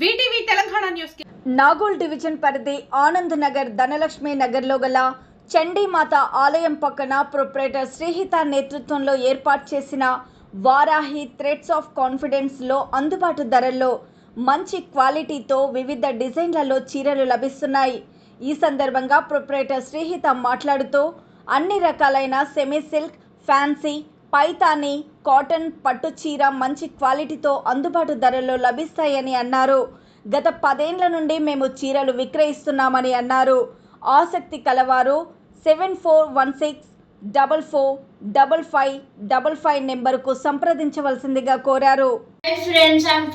VTV Telangana news Nagole division పరిధి ఆనంద్ నగర్ ధనలక్ష్మి నగర్లో గల చండీమాత ఆలయం పక్కన ప్రొపరేటర్ శ్రీహిత నేతృత్వంలో ఏర్పాటు చేసిన వారాహి థ్రెడ్స్ ఆఫ్ కాన్ఫిడెన్స్లో అందుబాటు ధరల్లో మంచి క్వాలిటీతో వివిధ డిజైన్లలో చీరలు లభిస్తున్నాయి. ఈ సందర్భంగా ప్రొపరేటర్ శ్రీహిత మాట్లాడుతూ అన్ని రకాలైన semi silk fancy Paithani cotton పట్టు చీర మంచి క్వాలిటీతో అందుబాటు ధరల్లో లభిస్తాయని అన్నారు. గత పదేండ్ల నుండి మేము చీరలు విక్రయిస్తున్నామని అన్నారు. ఆసక్తి కలవారు seven four one six double four double five double five నెంబర్కు సంప్రదించవలసిందిగా కోరారు.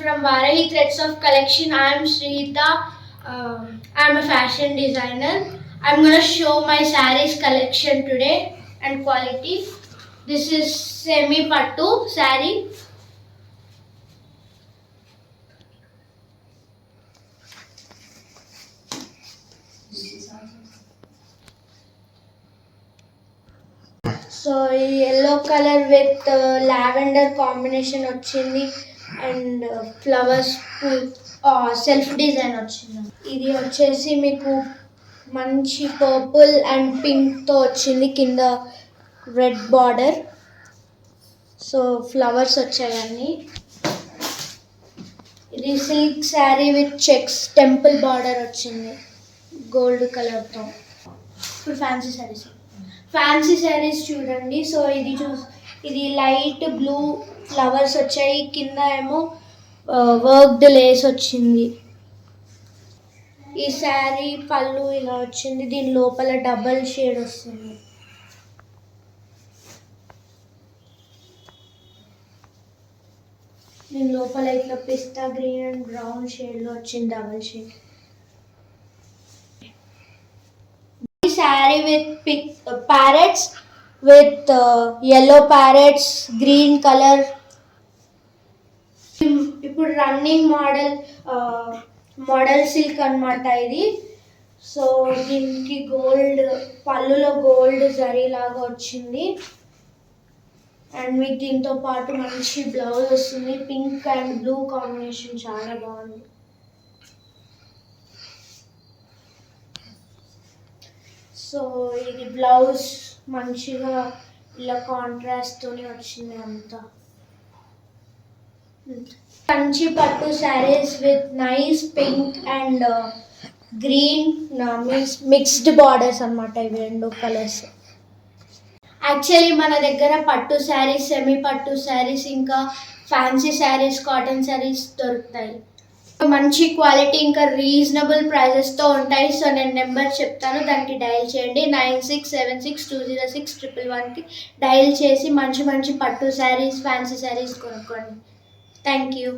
From Varahi of collection I'm Sritha I'm fashion designer I'm show my sarees collection today and quality this is semi pattu saree so ఈ yellow colour with lavender combination వచ్చింది. And flowers self design వచ్చింది. ఇది వచ్చేసి మీకు మంచి purple and పింక్తో వచ్చింది. కింద రెడ్ బార్డర్. సో ఫ్లవర్స్ వచ్చాయన్నీ ఇది silk saree with checks temple border వచ్చింది. గోల్డ్ కలర్తో. ఇప్పుడు ఫ్యాన్సీ శారీస్. ఫ్యాన్సీ శారీస్ చూడండి. సో ఇది చూ ఇది లైట్ బ్లూ ఫ్లవర్స్ వచ్చాయి. కింద ఏమో వర్క్డ్ లేస్ వచ్చింది. ఈ శారీ పళ్ళు ఇలా వచ్చింది. దీని లోపల డబల్ షేడ్ వస్తుంది. నేను లోపల ఇట్లా పిస్తా గ్రీన్ అండ్ బ్రౌన్ షేడ్లో వచ్చింది double shade saree with pink parrots with yellow parrots green colour ఇప్పుడు రన్నింగ్ మోడల్ మోడల్ సిల్క్ అన్నమాట ఇది. సో దీనికి గోల్డ్ పళ్ళులో గోల్డ్ జరీ లాగా వచ్చింది. అండ్ మీకు దీంతో పాటు మంచి బ్లౌజ్ వస్తుంది. పింక్ అండ్ బ్లూ కాంబినేషన్ చాలా బాగుంది. సో ఇది బ్లౌజ్ మంచిగా ఇలా కాంట్రాస్ట్తోనే వచ్చింది అంతా. Kanchi pattu sarees with nice pink and green mix mixed borders అన్నమాట ఇవి రెండు కలర్స్ యాక్చువల్లీ మన దగ్గర పట్టు శారీస్ సెమీ పట్టు శారీస్ ఇంకా ఫ్యాన్సీ శారీస్ కాటన్ శారీస్ దొరుకుతాయి. మంచి క్వాలిటీ ఇంకా రీజనబుల్ ప్రైజెస్తో ఉంటాయి. సో నేను నెంబర్ చెప్తాను. దానికి డయల్ చేయండి. Nine six seven six two zero six triple వన్కి డయల్ చేసి మంచి మంచి పట్టు శారీస్ ఫ్యాన్సీ శారీస్ కొనుక్కోండి. Thank you